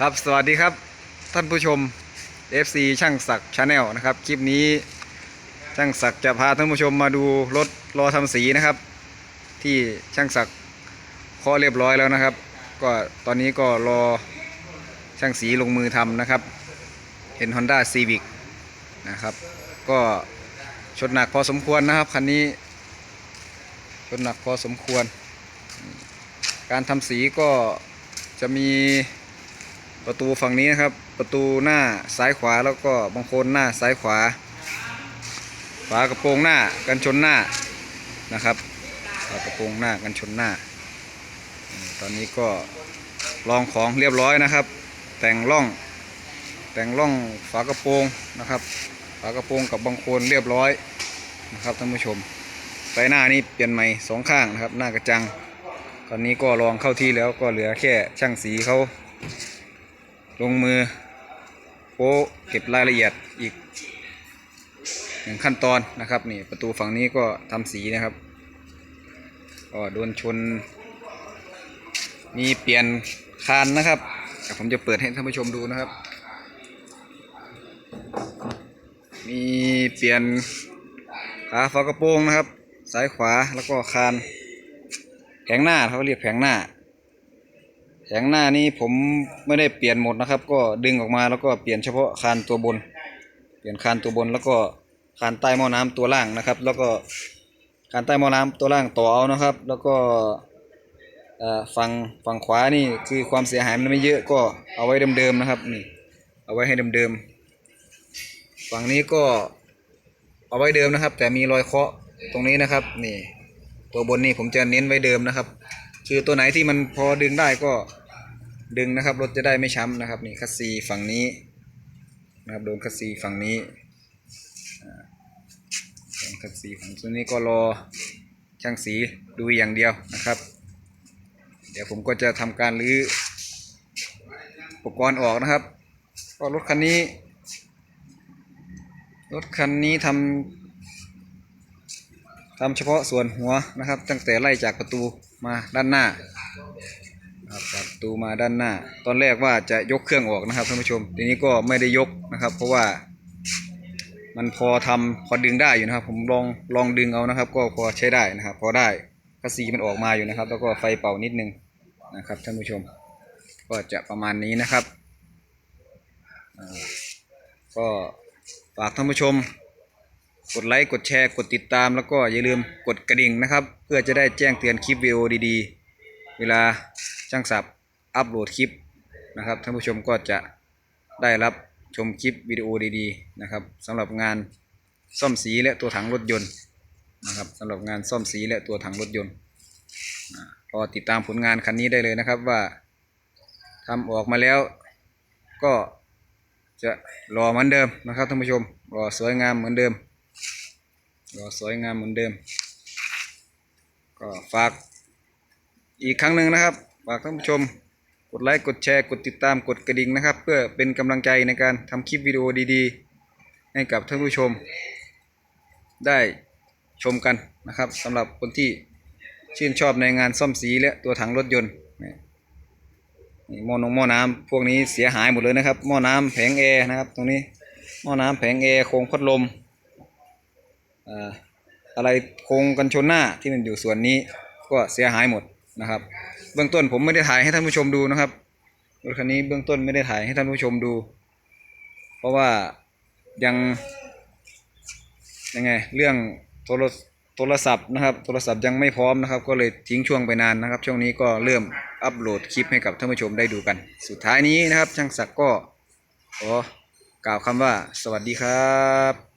ครับสวัสดีครับท่านผู้ชม FC ช่างศักดิ์ชาแนลนะครับคลิปนี้ช่างศักดิ์จะพาท่านผู้ชมมาดูรถรอทำสีนะครับ ที่ช่างศักดิ์เคาะเรียบร้อยแล้วนะครับ ก็ตอนนี้ก็รอช่างสีลงมือทำนะครับ เห็น Honda Civic นะครับ ก็ชดหนักพอสมควรนะครับคันนี้ชดหนักพอสมควร การทำสีก็จะมี ประตูฝั่งนี้นะครับ ประตูหน้าซ้ายขวาแล้วก็บางโคนหน้าซ้ายขวา ฝากระโปรงหน้ากันชนหน้านะครับฝากระโปรงหน้ากันชนหน้า ตอนนี้ก็ลองของเรียบร้อยนะครับ แต่งร่องแต่งร่องฝากระโปรงนะครับ ฝากระโปรงกับบางโคนเรียบร้อยนะครับท่านผู้ชมไฟหน้านี่เปลี่ยนใหม่สองข้างนะครับ หน้ากระจัง ตอนนี้ก็ลองเข้าที่แล้วก็เหลือแค่ช่างสีเขา ลงมือโป๊ะเก็บรายละเอียดอีกหนึ่งขั้นตอนนะครับนี่ประตูฝั่งนี้ก็ทำสีนะครับก็โดนชน มีเปลี่ยนคานนะครับผมจะเปิดให้ท่านผู้ชมดูนะครับ มีเปลี่ยนขาฝากระโปรงนะครับ ซ้ายขวาแล้วก็คานแผงหน้าเขาเรียกแผงหน้า แผงหน้านี้ผมไม่ได้เปลี่ยนหมดนะครับ ก็ดึงออกมาแล้วก็เปลี่ยนเฉพาะคานตัวบน เปลี่ยนคานตัวบนแล้วก็คานใต้หม้อน้ำตัวล่างนะครับ แล้วก็คานใต้หม้อน้ำตัวล่างต่อเอานะครับ แล้วก็ฝั่งฝั่งขวานี่คือความเสียหายมันไม่เยอะก็เอาไว้เดิมๆนะครับนี่เอาไว้ให้เดิมๆฝั่งนี้ก็เอาไว้เดิมนะครับ แต่มีรอยเคาะตรงนี้นะครับ นี่ ตัวบนนี่ผมจะเน้นไว้เดิมนะครับ คือตัวไหนที่มันพอดึงได้ก็ดึงนะครับรถจะได้ไม่ช้ำนะครับนี่คัสซีฝั่งนี้นะครับโดนคัสซีฝั่งนี้อ่าโดนคัสซีฝั่งตัวนี้ก็รอช่างสีดูอย่างเดียวนะครับ เดี๋ยวผมก็จะทำการรื้ออุปกรณ์ออกนะครับก็รถคันนี้ รถคันนี้ทำทำเฉพาะส่วนหัวนะครับ ตั้งแต่ไล่จากประตู มาด้านหน้าจับจากประตูมาด้านหน้า ตอนแรกว่าจะยกเครื่องออกนะครับท่านผู้ชม ทีนี้ก็ไม่ได้ยกนะครับ เพราะว่ามันพอทำพอดึงได้อยู่นะครับ ผมลองลองดึงเอานะครับ ก็พอใช้ได้นะครับ พอได้กระสีมันออกมาอยู่นะครับ แล้วก็ไฟเป่านิดนึงนะครับท่านผู้ชม ก็จะประมาณนี้นะครับก็ฝากท่านผู้ชม กดไลค์กดแชร์กดติดตาม แล้วก็อย่าลืมกดกระดิ่งนะครับ เพื่อจะได้แจ้งเตือนคลิปวิดีโอดีๆ เวลาช่างศัพท์อัปโหลดคลิปนะครับท่านผู้ชมก็จะได้รับชมคลิปวิดีโอดีๆนะครับสำหรับงานซ่อมสีและตัวถังรถยนต์นะครับสำหรับงานซ่อมสีและตัวถังรถยนต์รอติดตามผลงานคันนี้ได้เลยนะครับว่าทำออกมาแล้วก็จะรอเหมือนเดิมนะครับท่านผู้ชมรอสวยงามเหมือนเดิม ก็สวยงามเหมือนเดิม ก็ฝากอีกครั้งหนึ่งนะครับ ฝากท่านผู้ชม กดไลค์กดแชร์กดติดตามกดกระดิ่งนะครับ เพื่อเป็นกำลังใจในการทำคลิปวิดีโอดีๆ ให้กับท่านผู้ชม ได้ชมกันนะครับสำหรับคนที่ชื่นชอบในงานซ่อมสีและตัวถังรถยนต์หม้อนงหม้อน้ำพวกนี้เสียหายหมดเลยนะครับ หม้อน้ำแผงแอร์นะครับ ตรงนี้ หม้อน้ำแผงแอร์โครงพัดลม อะไรโครงกันชนหน้าที่มันอยู่ส่วนนี้ก็เสียหายหมดนะครับ เบื้องต้นผมไม่ได้ถ่ายให้ท่านผู้ชมดูนะครับรถคันนี้เบื้องต้นไม่ได้ถ่ายให้ท่านผู้ชมดู เพราะว่ายังยังไงเรื่องโทรโทรศัพท์นะครับ โทรศัพท์ยังไม่พร้อมนะครับ ก็เลยทิ้งช่วงไปนานนะครับ ช่วงนี้ก็เริ่มอัปโหลดคลิปให้กับท่านผู้ชมได้ดูกัน สุดท้ายนี้นะครับช่างศักดิ์ก็ขอกล่าวคำว่าสวัสดีครับ